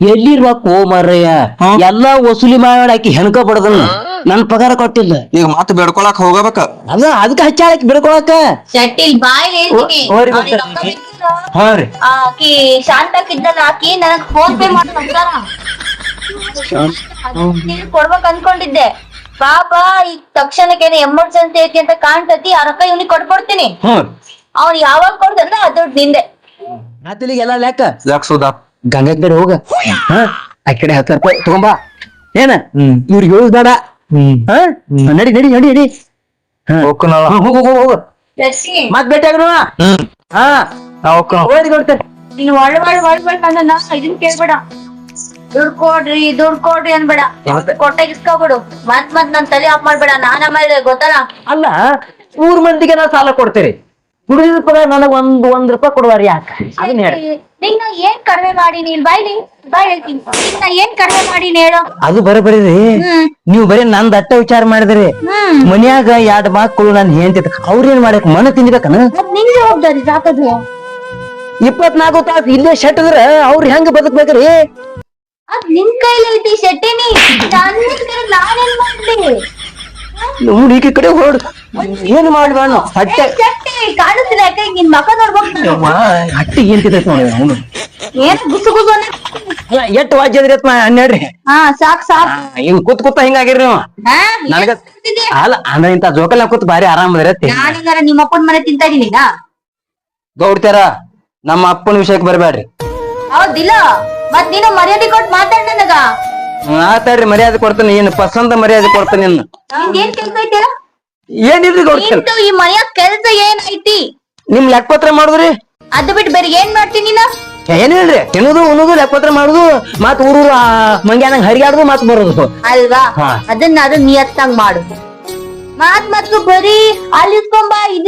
ಎಲ್ಲಿರ್ಬೇಕು ಮಾರಯ್ಯ
ಎಲ್ಲ
ಎಲ್ಲಾ ವಸೂಲಿ ಮಾಡಾಕಿ ಹೆಣಕ ಬಡದನ್ನ ನನ್ ಪಗಾರ ಕೊಟ್ಟಿಲ್ಲ
ಈಗ ಮಾತು ಬೇಡ್ಕೊಳಕ್ ಹೋಗಬೇಕ?
ಅದ ಅದಕ್ಕೆ ಹಚ್ಚಾಳಕ್ ಬಿಡ್ಕೊಳಕ.
ಶೆಟ್ಟಿಲ್ ಬಾಯ್
ಓ-. ಹಾ ರೀ.
ಆಕಿ ಶಾಂತಕ್ಕಿದ್ದಲ್ಲ ಆಕಿ ನನಗ್ ಫೋನ್ ಪೇ ಮಾಡಿ ನಂತರ ಕೊಡ್ಬೇಕ್ ಅನ್ಕೊಂಡಿದ್ದೆ. ಪಾಪ ಈಗ ತಕ್ಷಣಕ್ಕೆ ಎಮರ್ಜೆನ್ಸಿ ಐತಿ ಅಂತ ಕಾಣ್ತತಿ ಆ ರೊಕ್ಕ ಇವ್ನಿಗೆ ಕೊಟ್ಬಿಡ್ತೀನಿ. ಅವ್ನ್ ಯಾವಾಗ ಕೊಡ್ದಲ್ಲ ಅದು ನಿಂದೆ.
ಎಲ್ಲ ಲೆಕ್ಕ.
ಸುಧಾ?
ಗಂಗಾ ಕಡೆ ಹೋಗ. ಹಾ? ಆ ಕಡೆ ಹತ್ತು ರೂಪಾಯಿ ತಗೊಂಬಾ. ಏನ? ಇವ್ರಿಗೆ ಹೇಳುದು ಬೇಡ.
ಹ್ಮ್.
ಹಾ? ನಡಿ ನಡಿ ನಡಿ ನಡಿ.
ಹೋಗ್ಕನಲ್ಲ.
ಹೋಗ ಹೋಗ ಹೋಗ.
ಶಶಿ
ಮತ್ ಭೇಟಿ ಆಗ್ರು ಹಾ.
ನಾ ಹೋಗ್ಕನ.
ಓದಿ ಕೊಡ್ತೇನೆ
ನೀನ್ ಒಳ್ಳೆ ಒಳ್ಳೆ ಒಳ್ಳೆ ನನ್ನ ಇದನ್ ಕೇಳ್ಬೇಡ. ದುಡ್ಡು ಕೊಡ್ರಿ ದುಡ್ಡು ಕೊಡ್ರಿ ಅನ್ಬೇಡ.
ಯಾವತ್ತ?
ಕೊಟ್ಟಾಗ ಇಸ್ಕೊಬಿಡು. ಮತ್ ಮತ್ ನನ್ ತಲೆ ಆಫ್ ಮಾಡ್ಬೇಡ. ನಾನ್ ಆಮೇಲೆ ಗೊತ್ತಲ್ಲ?
ಅಲ್ಲ ಮೂರ್ ಮಂದಿಗೆ ನಾ ಸಾಲ ಕೊಡ್ತೀರಿ. ದುಡಿದ ಪಗಾರ ನನಗ್ ಒಂದ್ ಒಂದ್ ರೂಪಾಯಿ ಕೊಡುವಾರಿ ಯಾಕೆ? ಅದನ್ನ ಹೇಳಿ.
ನಿಂಗ್ ನಾ ಏನ್ ಕಡಿಮೆ ಮಾಡೀನಿ ಇಲ್ಲಿ ಬಾಯ್ಲಿ ಬಾಯ್ ಹೇಳ್ತೀನಿ. ನಿನ್ನ ಏನ್ ಕಡಿಮೆ ಮಾಡೀನಿ ಹೇಳು.
ಅದು ಬರೀ ರೀ
ಹ್ಮ್.
ನೀವು ಬರೀ ನನ್ ದಟ್ಟ ವಿಚಾರ ಮಾಡಿದ್ರಿ. ಮನ್ಯಾಗ ಎರಡ್ ಮಕ್ಕಳು ನನ್ ಹೆಂಡತಿ ಅವ್ರೇನ್ ಮಾಡಕ್ ಮನ ತಿನ್ಬೇಕನ?
ನಿಂಗೆ ಹೋಗ್ದಾರಿ ಸಾಕದು
ಇಪ್ಪತ್ನಾಲ್ಕು ತಾಸು ಇಲ್ಲೇ ಶೆಟ್ಟದ್ರ ಅವ್ರ ಹೆಂಗ ಬದುಕ್ಬೇಕ್ರಿ?
ಅದ್ ನಿನ್ ಕೈಲಿ ಐತಿ ಶೆಟ್ಟಿನಿ ನನ್ನ ನಾನೇನ್ ಮಾಡ್ಲಿ?
ನೋಡಿ ಈ ಕಡೆ ಹೊರಡು ಏನ್ ಮಾಡ್ಬೇಡ ಹೊಟ್ಟೆ
ಶೆಟ್ಟಿ ಕಾಣಿಸ್ತಿಲ್ಲ ಯಾಕೆ ನಿನ್ ಮಕ ನೋಡ್ಬೇಕು
ಹಟ್ಟಿ ಏನ್ ತಿಂತೈತ್ ನೋಡಿ ಅವನು.
ಏನ್ ಗುಸು ಗುಸು ಅನ್ನೋ-
ಎಷ್ಟ್ ಹನ್ನೆರಡ್ರಿ
ಹಾ ಸಾಕ್ ಸಾಕ್.
ಹಿಂಗ್ ಕೂತ್ ಕೂತ ಹಿಂಗಾಗಿರಿ ನೀವು.
ಹಾ
ನನಗ? ಅಲ್ಲ ಅಂದ್ರೆ ಇಂತ ಜೋಕಲ್ ಕೂತ್ ಬಾರಿ
ನಾನೇನಾರ ನಿಮ್ಮ ಅಪ್ಪನ ಮನೆ ತಿಂತಾ ಇದೀನಿ ನಾ
ಗೌಡ್ತಾರ ನಮ್ಮ ಅಪ್ಪನ ವಿಷಯಕ್ಕೆ ಬರಬೇಡ್ರಿ
ಹೌದಿಲ್ಲ ಮತ್ ನೀನು ಮರ್ಯಾದೆ ಕೊಟ್ಟು ಮಾತಾಡ್ ನನಗ.
ಮಾತಾಡ್ರಿ ಮರ್ಯಾದೆ ಕೊಡ್ತಾನೆ. ಏನು ಪಸಂದ ಮರ್ಯಾದೆ ಕೊಡ್ತಾನೆ ನಿನ್ನ.
ನಿಂದ್ ಏನ್ ಕೆಲ್ಸ ಐತಿಲ್ಲ
ಏನಿಲ್ರಿ ಗೌಡ್ತಾರ
ನಿಂದು ಈ ಮನೆಯ ಕೆಲ್ಸ ಏನೈತಿ
ನಿಮ್ ಲೆಕ್ಕಪತ್ರ ಮಾಡುದ್ರಿ?
ಅದು ಬಿಟ್ಟು ಬೇರೆ ಏನ್ ಮಾಡ್ತೀನಿ ನೀನು?
ಹೇಳ್ರಿ? ತಿನ್ನೋದು ಉಣ್ಣೋದು ಲೆಕ್ಕಪತ್ರ ಮಾಡುದು ಮತ್ ಊರು ಮಂಗ್ಯಾನ ಹರಿಯಾಡುದು ಮತ್ ಬರೋದು.
ಅಲ್ವಾ?
ಹಾ.
ಅದನ್ನ ಅದು ನಿಯತ್ತಾಗ್ ಮಾಡು. ಮಾತ್ ಮತ್ತು ಬರೀ ಅಲ್ಲಿ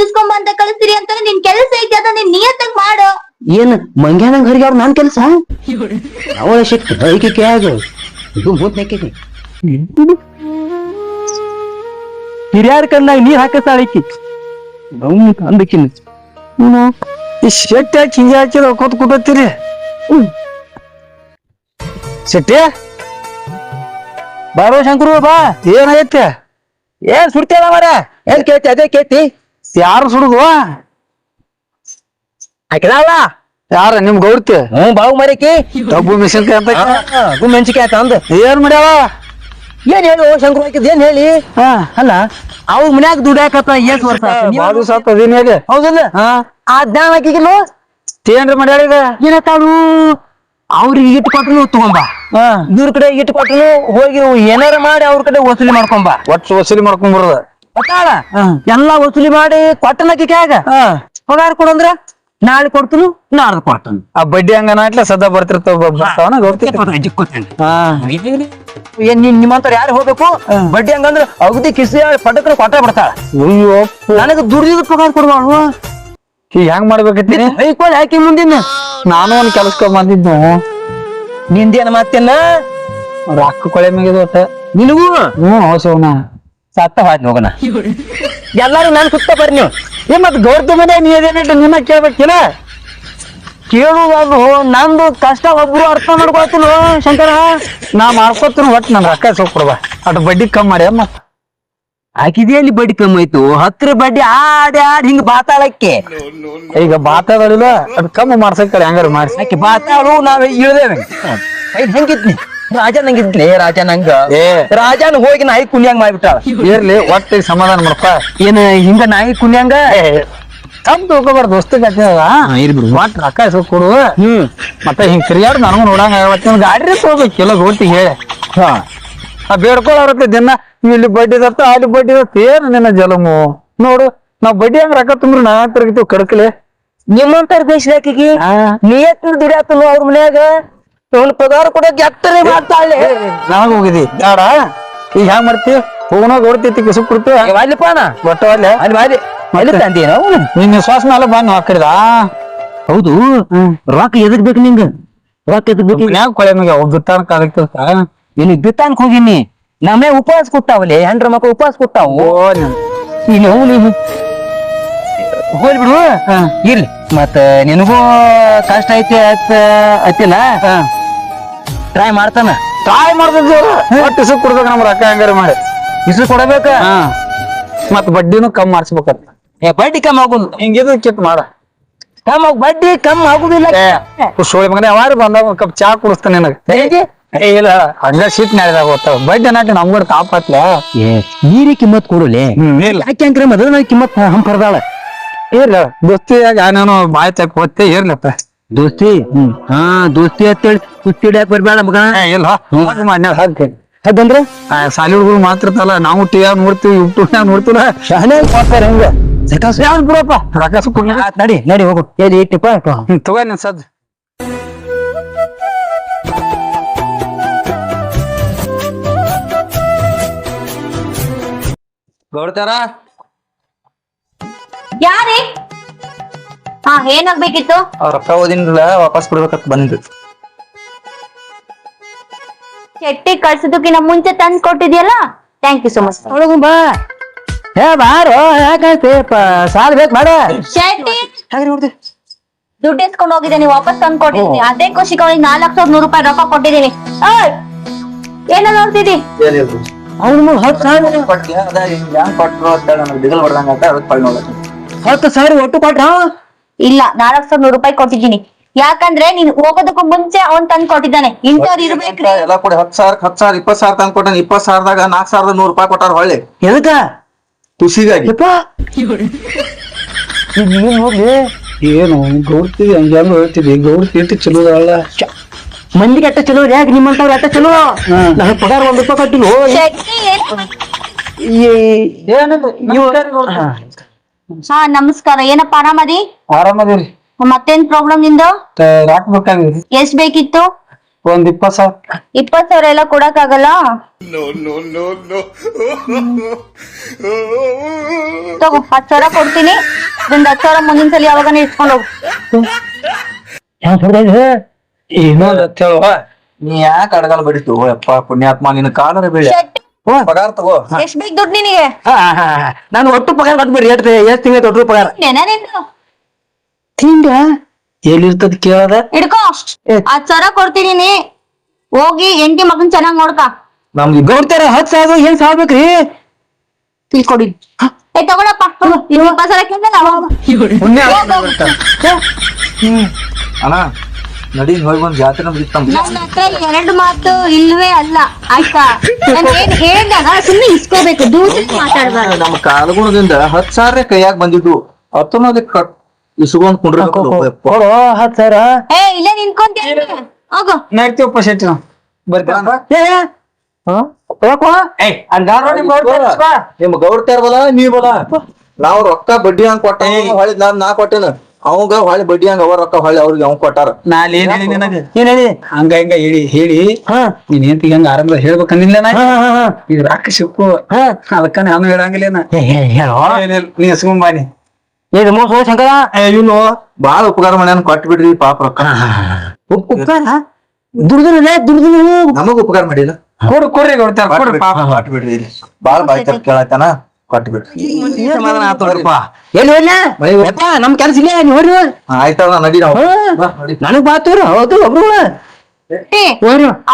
ಇಸ್ಕೊಂಬ ಅಂತ ಕಳಿಸ್ತೀರಿ ಅಂತ ನಿನ್ ಕೆಲಸ ಐತಿ ಅದ ನೀನ್ ನಿಯತ್ತಾಗ್ ಮಾಡು.
ಏನ್ ಮಂಗ್ಯಾನ ಹರಿಯಾಡು ನಾನ್ ಕೆಲಸ? ಅವಳ ಶಕ್ತಿ ಐಕೆ ಕ್ಯಾಗ ಇದು ಮೂತ್ ನೆಕ್ಕಿನಿ ಹಿರಿಯಾರ ಕಣ್ಣಾಗ ನೀರ್ ಹಾಕಸಾಳಿಕಿ ಅಂದಕ್ಕಿನ್ನ ಅಂದಕಿನ ಈ ಶೆಟ್ಟಿ ಹಾಕಿ ಹಿಂಗೆ ಹಾಕಿದ ಕೊತ್ ಕೂತೀರಿ ಶೆಟ್ಟಿ? ಬಾರೋ ಶಂಕರು ಬಾ. ಏನಾಗೈತೆ? ಏನ್ ಸುಡ್ತೇಳ ಮರ ಏನ್ ಕೇಳ್ತಿ? ಅದೇ ಕೇಳ್ತಿ. ಯಾರು ಸುಡುದು? ಹಾಕಿದಲ್ಲ ಯಾರ ನಿಮ್ ಗೌಡ್ತಿ? ಹ್ಮ್ ಬಾವು ಮರಿಕಿ ಡಬ್ಬು ಮೆಣಸಿನ್ಕಾಯಿ ಅಂತ ಮೆಣಸಿನ್ಕಾಯಿ ಅಂತ ಅಂದ್. ಏನ್ ಮಾಡ್ಯಾವ? ಏನ್ ಹೇಳಿ ಓ ಶಂಕರ್ ಹಾಕಿದ್ ಏನ್ ಹೇಳಿ? ಅಲ್ಲ. ಅವ್ರ ಮನ್ಯಾಗ ದುಡ್ಯಾಕತ್ತ ಎಷ್ಟ್ ವರ್ಷ ಆತು? ನೀವ್
ಅದೇನ್ ಹೇಳಿ?
ಹೌದಲ್ಲ? ಆ ಜ್ಞಾನ ಹಾಕಿಗಿಲ್ಲ
ಏನ್ರಿ ಮಾಡ್ಯಾರ ಈಗ?
ಏನತ್ತಾಳು ಅವ್ರಿಗೆ ಇಟ್ಟು ಕೊಟ್ರು ತಗೊಂಬ. ಇವ್ರ ಕಡೆ ಇಟ್ಟು ಕೊಟ್ಟನು ಹೋಗಿ ಏನಾರ ಮಾಡಿ ಅವ್ರ ಕಡೆ ವಸೂಲಿ ಮಾಡ್ಕೊಂಬ.
ಒಟ್ಟು ವಸೂಲಿ ಮಾಡ್ಕೊಂಡ್ ಬರೋದ?
ಗೊತ್ತಾಳ ಎಲ್ಲಾ ವಸೂಲಿ ಮಾಡಿ ಕೊಟ್ಟನಕ್ಕೆ ಕ್ಯಾಗ ಪಗಾರ ಕೊಡಂದ್ರ? ನಾಳೆ ಕೊಡ್ತನು ನಾಡ್ದು ಕೊಡ್ತನು.
ಆ ಬಡ್ಡಿ ಹಂಗ ನಾಟ್ಲೆ ಸದಾ ಬರ್ತಿರ್ತಾವ ಬರ್ತಾವನ ಗೌಡ್ತಿ ಹಾ.
ಏನ್ ನಿನ್ ನಿಮ್ಮಂತರ ಯಾರು ಹೋಗ್ಬೇಕು? ಬಡ್ಡಿ ಹಂಗಂದ್ರ ಅಗದಿ ಕಿಸಿ ಪಟಕ್ರ ಕೊಟ್ಟ ಬಿಡ್ತಾಳ.
ಅಯ್ಯೋ
ನನಗ ದುಡಿದ ಪಗಾರ
ಕೊಡುವ ಹೆಂಗ್ ಮಾಡ್ಬೇಕತ್ತಿ
ಐಕೋಲ್ ಹಾಕಿ ಮುಂದಿನ.
ನಾನು ಒಂದ್ ಕೆಲ್ಸಕ್ಕೆ ಬಂದಿದ್ದು.
ನಿಂದೇನ ಮಾತೇನ?
ರೊಕ್ಕ ಕೊಳೆ ಮುಗಿದ ಒಟ್ಟ
ನಿನಗೂ?
ಹ್ಮ್ ಹೌಸವನ
ಸತ್ತ ಹೋಯ್ತು ಹೋಗೋಣ. ಎಲ್ಲಾರು ನನ್ ಸುತ್ತ ಬರ್ನಿ ನೀವು. ಏ ಮತ್ ಗೌರ್ದ ಮನೆ ನೀ ಅದೇನಿಟ್ಟು ನಿನ್ನ ಕೇಳ್ಬೇಕಿಲ್ಲ? ಕೇಳುವುದು ನಂದು ಕಷ್ಟ ಒಬ್ರು ಅರ್ಥ ಮಾಡ್ಕೊಳ್ತೀನಿ ಶಂಕರ.
ನಾ ಮಾಡ್ಕೊತೀನಿ ಒಟ್ಟು ನನ್ ರೊಕ್ಕ ಸ್ವಲ್ಪ ಅದು ಅಟ್ ಬಡ್ಡಿ ಕಮ್ಮಿ ಮಾಡಿ ಮತ್ತ
ಹಾಕಿದೇಲಿ ಬಡ್ಡಿ ಕಮ್ಮಿ ಆಯ್ತು? ಹತ್ರ ಬಡ್ಡಿ ಆಡಿ ಆಡಿ ಹಿಂಗ್ ಬಾತಾಳಕ್ಕೆ.
ಈಗ ಬಾತಾಡಲಿಲ್ಲ ಅದು ಕಮ್ಮಿ ಮಾಡ್ಸಕ್ ಹೆಂಗಾರ ಮಾಡ್ಸಿ.
ಆಕೆ ಬಾತಾಳು ನಾವ್ ಇಳ್ದೇವೆ. ಹೆಂಗಿದ್ನಿ? ಹೆಂಗಿತ್ನಿ ರಾಜ ನಂಗಿದ್ನಿ. ರಾಜ ನಂಗ. ರಾಜನ ಹೋಗಿ ನಾಯಿ ಕುನ್ಯಂಗ್ ಮಾಡ್ಬಿಟ್ಟ
ಇರ್ಲಿ ಒಟ್ಟು ಸಮಾಧಾನ ಮಾಡಪ್ಪ
ಏನ್ ಹಿಂಗ ನಾಯಿ ಕುಣ್ಯಾಂಗ?
ಕಮ್ ತಿಳ್ಕೊಬಾರ್ದು ದೋಸ್ತ ಕತೆ
ಇರ್ಬಿಡು
ಒಟ್ಟು ರೊಕ್ಕ ಸ್ವಲ್ಪ ಕೊಡು.
ಹ್ಮ್.
ಮತ್ತೆ ಹಿಂಗ್ ತಿರ್ಗಾಡ್ ನನಗೂ ನೋಡಂಗ ಅವತ್ತಿನ ಗಾಡಿ ತಗೋಬೇಕು ಎಲ್ಲ ಗೋಟಿ ಹೇಳಿ. ಹಾ. ಬೇಡ್ಕೊಳ್ಳೋರತ್ತೆ ದಿನ ಇಲ್ಲಿ ಬಡ್ಡಿ ದತ್ತ ಅಲ್ಲಿ ಬಡ್ಡಿ ದತ್ತ ಏನು ನಿನ್ನ ಜಲಮು? ನೋಡು ನಾವ್ ಬಡ್ಡಿ ಹಂಗ ರೊಕ್ಕ ತುಂಬ್ರಿ ನಾ ತಿರುಗಿತೀವಿ ಕಡ್ಕಲೆ.
ನಿಮ್ಮಂತರ ನೀ ನಿಯತ್ ದುಡಿಯಾತನು ಅವ್ರ ಮನ್ಯಾಗ? ಇವನ್ ಪಗಾರ ಕೂಡ ಎತ್ತರೆ ಮಾಡ್ತಾಳೆ.
ನಾವ್ ಹೋಗಿದಿ. ಬೇಡ. ಈಗ ಹ್ಯಾಂಗ್ ಮಾಡ್ತೀವಿ ಹೋಗೋಣ ಓಡ್ತಿ ಕಿಸು ಕೊಡ್ತೀವಿ
ಅಲ್ಲಿಪಾನ
ಒಟ್ಟ ಅಲ್ಲಿ
ಅಲ್ಲಿ ಬಾರಿ ಅಲ್ಲಿ ತಂದೇನ
ನಿನ್ನ ವಿಶ್ವಾಸ ಮೇಲೆ ಬಂದು ಹಾಕಿದ
ಹೌದು. ರೊಕ್ಕ ಎದಕ್ ಬೇಕು ನಿಂಗ? ರೊಕ್ಕ ಎದಕ್ ಬೇಕು?
ಯಾಕೆ ಕೊಳೆ ಮ್ಯಾಗ ಬಿತ್ತಾನಕ್ ಕಾಲಕ್ಕೆ
ಇಲ್ಲಿ ಬಿತ್ತಾನಕ್ ಹೋಗಿನಿ ನಮ್ಮೇ ಉಪವಾಸ ಕೊಟ್ಟಾವಲ್ಲಿ ಹೆಂಡ್ರ ಮಕ್ಕಳು ಉಪವಾಸ ಕೊಟ್ಟಾವು?
ನೀನು
ನೀವು. ಹೋಗ್ಲಿ ಬಿಡು. ಇರ್ಲಿ. ಮತ್ತ ನಿನಗೂ ಕಷ್ಟ ಐತಿ ಅತ್ತ ಅತ್ತಿಲ್ಲ ಟ್ರೈ ಮಾಡ್ತಾನ?
ಟ್ರೈ ಮಾಡ್ತಿದ್ದು ಒಟ್ಟು ಇಸು ಕೊಡ್ಬೇಕು ನಮ್ಮ ರೊಕ್ಕ ಹೆಂಗಾರ ಮಾಡಿ.
ಇಸು ಕೊಡಬೇಕ?
ಹಾ. ಮತ್ ಬಡ್ಡಿನೂ ಕಮ್ಮಿ ಮಾಡಿಸ್ಬೇಕಂತ.
ಏ ಬಡ್ಡಿ ಕಮ್ಮಿ ಆಗುದು.
ಹಿಂಗಿದ್ ಕಿಟ್ ಮಾಡ.
ಕಮ್ ಬಡ್ಡಿ ಕಮ್ಮಿ ಆಗುದಿಲ್ಲ.
ಸೋಳಿ ಮಗನ ಯಾರು ಬಂದಾಗ ಒಂದ್ ಕಪ್ ಚಾ ಕುಡಿಸ್ತಾನೆ ನಿನಗ?
ಹೇಗೆ?
ಏ ಇಲ್ಲ ಹಂಗ ಶೀಟ್ ನಾಳಿದಾಗ ಹೋಗ್ತಾವ ಬಡ್ಡಿ ನಾಟಿ ನಮ್ಗಡ ತಾಪತ್ಲ
ಏ ನೀರಿ ಕಿಮ್ಮತ್ ಕೊಡುಲೆ? ಯಾಕೆ ಅಂಕ್ರೆ ಕಿಮ್ಮತ್ ನನಗೆ ಕಿಮ್ಮತ್ ಹಂಪರ್ದಾಳ
ಇಲ್ಲ ದೋಸ್ತಿಯಾಗ ಏನೇನೋ ಬಾಯ್ ತಪ್ಪ ಓದ್ತೆ ಇರ್ಲಪ್ಪ
ದೋಸ್ತಿ? ಹಾ ದೋಸ್ತಿ ಅಂತೇಳಿ ಕುಸ್ತಿ ಹಿಡಿಯಕ್ ಬರ್ಬೇಡ ಮಗ
ಇಲ್ಲ. ಮನ್ಯಾಗ ಹಾಕಿ
ಅದಂದ್ರ
ಸಾಲಿ ಹುಡುಗರು ಇರ್ತಲ್ಲ ನಾವು ಟಿವಿಯಾಗ ನೋಡ್ತೀವಿ ಯೂಟ್ಯೂಬ್ನಾಗ ನೋಡ್ತೀವಿ
ಶಾನೆ ಕೊಡ್ತಾರೆ ಹಂಗ?
ಯಾವ್ದು ಬಿಡಪ್ಪ ರೊಕ್ಕ ಸುಕ್ಕ
ಆತ್ ನಡಿ ನಡಿ ಹೋಗು. ಎಲ್ಲಿ ಇಟ್ಟಿಪ್ಪ
ಹ್ಮ್ ತಗೋ ನಿನ್ ಸದ್
ಗೌಡ್ತಾರ?
ಯಾರೇ? ಹಾ ಏನಾಗ್ಬೇಕಿತ್ತು?
ಅವ್ರ ರೊಕ್ಕ ಓದಿನಿಲ್ಲ ವಾಪಸ್ ಕೊಡ್ಬೇಕಂತ ಬಂದಿದ್ದು
ಚಟ್ಟಿ ಕಳ್ಸೋದಕ್ಕಿಂತ ಮುಂಚೆ ತಂದ್ ಕೊಟ್ಟಿದ್ಯಲ್ಲ? ಥ್ಯಾಂಕ್ ಯು ಸೊ ಮಚ್
ಒಳಗು ಬಾ ಏ ಬಾರೋ ಯಾಕಾಯ್ತು ಸಾಲ ಬೇಕು ಮಾಡ.
ಶೆಟ್ಟಿ! ದುಡ್ಡು ಎಸ್ಕೊಂಡು ಹೋಗಿದ್ದೀನಿ ವಾಪಸ್ ತಂದ್ ಕೊಟ್ಟಿದ್ದೀನಿ. ಅದೇ ಖುಷಿಗೆ ಅವ್ನಿಗೆ ನಾಲ್ಕು ಸಾವಿರದ ನೂರು ರೂಪಾಯಿ ರೊಕ್ಕ ಕೊಟ್ಟಿದ್ದೀನಿ. ಏಯ್! ಏನ ನೋಡ್ತಿದ್ದಿ?
ಅವ್ನು ಹತ್ತು ಸಾವಿರ
ಕೊಟ್ರು ಅಂತ ನನಗೆ ದಿಗಲ್ ಬರ್ದಂಗ ಅಂತ ಅದಕ್ಕೆ ಪಳ್ ನೋಡಕ್ಕೆ
ಹತ್ತು ಸಾವಿರ ಒಟ್ಟು ಕೊಟ್ರ?
ಇಲ್ಲ ನಾಲ್ಕು ಸಾವಿರದ ನೂರು ರೂಪಾಯಿ ಕೊಟ್ಟಿದ್ದೀನಿ. ಯಾಕಂದ್ರೆ ನೀನ್ ಹೋಗೋದಕ್ಕೂ ಮುಂಚೆ ಅವನ್ ತಂದ್ ಕೊಟ್ಟಿದ್ದಾನೆ. ಇಂಥವ್ರು ಇರ್ಬೇಕ್ರಿ.
ಎಲ್ಲ ಕೂಡ ಹತ್ತು ಸಾವಿರ ಹತ್ತು ಸಾವಿರ ಇಪ್ಪತ್ತು ಸಾವಿರ ತಂದು ಕೊಟ್ಟಾನ ಇಪ್ಪತ್ತು ಸಾವಿರದಾಗ ನಾಲ್ಕು ಸಾವಿರದ ನೂರು ರೂಪಾಯಿ ಕೊಟ್ಟಾರ ಹೊಳ್ಳಿ.
ಎದಕ್ಕ
ಖುಷಿಗಾಗಿ.
ಯಪ್ಪ. ನೀನ್ ಹೋಗ್ಲಿ
ಏನು ಗೌಡ್ತಿ ಹಂಗೆಲ್ಲ ಹೇಳ್ತಿದ್ವಿ ಗೌಡ್ತಿ ಇಟ್ಟು ಚಲೋ ಅಲ್ಲ
ಮಂದಿಗೆ ಅಟ್ಟ ಚಲೋ ಯಾಕೆ ನಿಮ್ಮಂತವ್ರ ಅಟ್ಟ ಚಲೋ? ನನಗೆ ಪಗಾರ ಒಂದ್ ರೂಪಾಯಿ ಕಟ್ಟಿಲ್ಲ
ಶೆಟ್ಟಿ
ಇವ್- ಹಾ.
ಹಾ ನಮಸ್ಕಾರ. ಏನಪ್ಪ ಆರಾಮದಿ?
ಆರಾಮದೇವ್ರಿ.
ಮತ್ತೇನ್ ಪ್ರಾಬ್ಲಮ್ ನಿಂದು?
ರಾಕ್ ಬೇಕಾಗಿದ್ರಿ
ಎಷ್ಟ್ ಬೇಕಿತ್ತು?
ಒಂದ್ ಇಪ್ಪತ್ ಸಾವಿರ.
ಇಪ್ಪತ್ ಸಾವಿರ ಎಲ್ಲ ಕೊಡಕ್ ಆಗಲ್ಲ ತಗೋ ಹತ್ ಸಾವಿರ ಕೊಡ್ತೀನಿ. ಇದೊಂದ್ ಹತ್ ಸಾವಿರ ಮುಂದಿನ ಸಲ ಯಾವಾಗ ಇಟ್ಕೊಂಡು ಹೋಗು?
ಇನ್ನೊಂದ್ ಹತ್ತು
ನೀ ಯಾಕೆ ಅಡಗಲ್ ಬಡಿತು ಯಪ್ಪ ಪುಣ್ಯಾತ್ಮ ನಿನ್ನ ಕಾಲರ ಬೀಳ ಪಗಾರ ತಗೋ
ಎಷ್ಟ್ ಬೇಕು ದುಡ್ಡು ನಿನಗೆ?
ಹಾ, ಹಾ, ಹಾ. ನಾನು ಒಟ್ಟು ಪಗಾರ ಕಟ್ಬಿಡಿ ಎಷ್ಟು ಎಷ್ಟು ತಿಂಗಳು ಒಟ್ಟು ಪಗಾರ?
ನೆನ ನಿಂದು
ತಿಂಗ
ಎಲ್ಲಿರ್ತದ ಕೇಳದ?
ಹಿಡ್ಕೋ. ಆ ಸರ ಕೊಡ್ತೀನಿ ಹೋಗಿ ಎಂಟಿ ಮಗನ್ ಚೆನ್ನಾಗ್ ನೋಡ್ಕ.
ನಮ್ಗೆ
ಗೌಡ್ತಾರ ಹತ್ ಸಾವಿರ ಏನ್ ಸಾವಿರ
ತಿಳ್ಕೊಡಿ. ಏ ತಗೊಳಪ್ಪ. ಇವ್ ಇಪ್ಪತ್ ಸಾವಿರ ಕೇಳ್ದಲ್ಲ ಅವಾಗ
ಪುಣ್ಯ
ಹೋಗ್, ಹೋಗ್.
ಅಣ್ಣ ನಡಿ ಹೋಗಿ ಬಂದ್ ಜಾತ್ರೆ ಮುಗಿತಮ್ಮ
ನನ್ನ ಹತ್ರ ಎರಡು ಮಾತು ಇಲ್ವೇ ಅಲ್ಲ. ಆಯ್ತಾ? ನಾನು ಏನ್ ಹೇಳ್ದಾಗ ಸುಮ್ಮನೆ ಇಸ್ಕೋಬೇಕು. ದೂರ ಮಾತಾಡ್ಬಾರ್ದು.
ನಮ್ಮ ಕಾಲಗುಣದಿಂದ ಹತ್ ಸಾವಿರ ಕೈಯಾಗ ಬಂದಿದ್ದು. ಹತ್ತನೋದಿ ಕಟ್ ಇಸ್ಕೊಂಡ್ ಕುಂಡ್ರಬೇಕು
ಕೊಡು ಹತ್ತು ಸಾವಿರ?
ಏ ಇಲ್ಲೇ ನಿನ್ಕೊಂತ ಹೋಗು.
ನಡ್ತೀವಪ್ಪ ಶೆಟ್ಟಿ ನಾವು ಬರ್ತೀವಪ್ಪ
ಏ ಹಾ? ಯಾಕೋ
ಏಯ್ ಹಂಗಾರ ನಿಮ್
ಬಲ ನೀ ಬಲ ನಾವ್ ರೊಕ್ಕ ಬಡ್ಡಿ ಹಂಗ್ ಕೊಟ್ಟ ಹೊಳಿ ನಾನ್ ನಾ ಕೊಟ್ಟೇನ. ಅವಂಗ ಹೊಳಿ ಬಡ್ಡಿ ಹಂಗ ಅವ ರೊಕ್ಕ ಹೊಳಿ ಅವ್ರಿಗೆ ಅವ್ ಕೊಟ್ಟಾರ.
ಹಂಗ ಹಿಂಗ ಹೇಳಿ ಹೇಳಿ.
ಹಾ.
ನೀನ್ ಹೆಂಡತಿಗೆ ಹಂಗ ಆರಂಭ ಹೇಳ್ಬೇಕಂದಿಲ್ಲ ನಾ
ಹಾ ಹಾ ಹಾ.
ಇದು ರಾಕ ಸಿಕ್ಕು
ಹಾ.
ಅದಕ್ಕ ನಾನು ಹೇಳಂಗಿಲ್ಲ ನೀ ಹಸ್ಕೊಂಡ್ ಬಾನಿ
ಇದು ಮೋಸ ಶಂಕರ?
ಇವನು ಬಾಳ ಉಪಕಾರ ಮಾಡ್ಯಾನ ಕೊಟ್ಟು ಬಿಡ್ರಿ ಪಾಪ ರೊಕ್ಕ.
ಉಪಕಾರ ಉಪ್ಕಾರ? ದುಡ್ದು ನಮಗ
ನಮಗ್ ಉಪಕಾರ ಮಾಡಿಲ್ಲ.
ಕೊಡು ಕೊಡ್ರಿ ಕೊಡ್ತಾರ ಕೊಡ್ರಿ ಪಾಪ.
ಕೊಟ್ಟು ಬಿಡ್ರಿ ಇಲ್ಲಿ. ಬಾಳ ಬಾಯ್ ತಪ್ಪ ಕೇಳತ್ತಾನ ಕೊಟ್ಟು ಬಿಡ್ರಿ
ಸಮಾಧಾನ ಆತೋಡ್ರಪ್ಪ
ಎಲ್ಲಿ ಹೋಗ್ಲ ನಮ್ ಕೆಲ್ಸ ಇಲ್ಲ ನೀವ್ ಹೋಗ್ರಿ
ಆಯ್ತಲ್ಲ ನಡಿ ನಾವು
ಹಾ.
ಬಾ, ನಡಿ.
ನನಗ್ ಬಾತೂರು ಹೌದು ಒಬ್ರು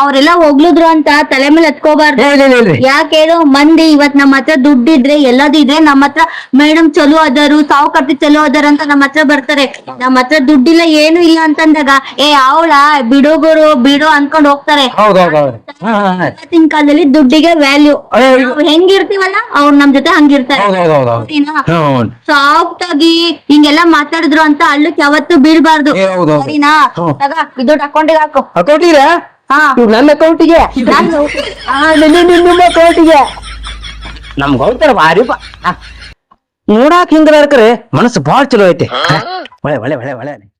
ಅವ್ರೆಲ್ಲ ಹೋಗ್ಲುದ್ರು ಅಂತ ತಲೆ ಮೇಲೆ ಹತ್ಕೋಬಾರ್ದು ಯಾಕೆ ಹೇಳು ಮಂದಿ ಇವತ್ ನಮ್ಮ ಹತ್ರ ದುಡ್ಡಿದ್ರೆ ಎಲ್ಲದಿದ್ರೆ ನಮ್ಮ ಹತ್ರ ಮೇಡಮ್ ಚಲೋ ಅದಾರು ಸಾವುಕರ್ತಿ ಚಲೋ ಅದಾರ ಅಂತ ನಮ್ಮ ಹತ್ರ ಬರ್ತಾರೆ. ನಮ್ಮ ಹತ್ರ ದುಡ್ಡಿಲ್ಲ ಏನು ಇಲ್ಲ ಅಂತಂದಾಗ ಏ ಅವಳ ಬಿಡೋಗರು ಬಿಡೋ ಅನ್ಕೊಂಡ್ ಹೋಗ್ತಾರೆ. ಇವತ್ತಿನ ಕಾಲದಲ್ಲಿ ದುಡ್ಡಿಗೆ ವ್ಯಾಲ್ಯೂ ಹೆಂಗಿರ್ತೀವಲ್ಲ ಅವ್ರು ನಮ್ ಜೊತೆ ಹಂಗಿರ್ತಾರೆ. ಸಾಫ್ಟ್ ಆಗಿ ಹಿಂಗೆಲ್ಲ ಮಾತಾಡಿದ್ರು ಅಂತ ಅಳ್ಳಕ್ ಯಾವತ್ತು ಬೀಳ್ಬಾರ್ದು. ಸರಿನಾ. ಇದು ಅಕೌಂಟಿಗೆ ಹಾಕು. ಹಾ.
ಇವ್ ನನ್ನ ಅಕೌಂಟಿಗೆ? ನಿಮ್ಮ ಅಕೌಂಟಿಗೆ? ನಮ್ ಗೌತರ ಬಾರಿ ಬಾ. ನೋಡಾಕ್ ಹಿಂಗ ಕರೆ ಮನಸ್ಸು ಬಾಳ್ ಚಲೋ ಐತಿ. ಒಳ್ಳೆ ಒಳ್ಳೆ ಒಳ್ಳೆ ಒಳ್ಳೆ.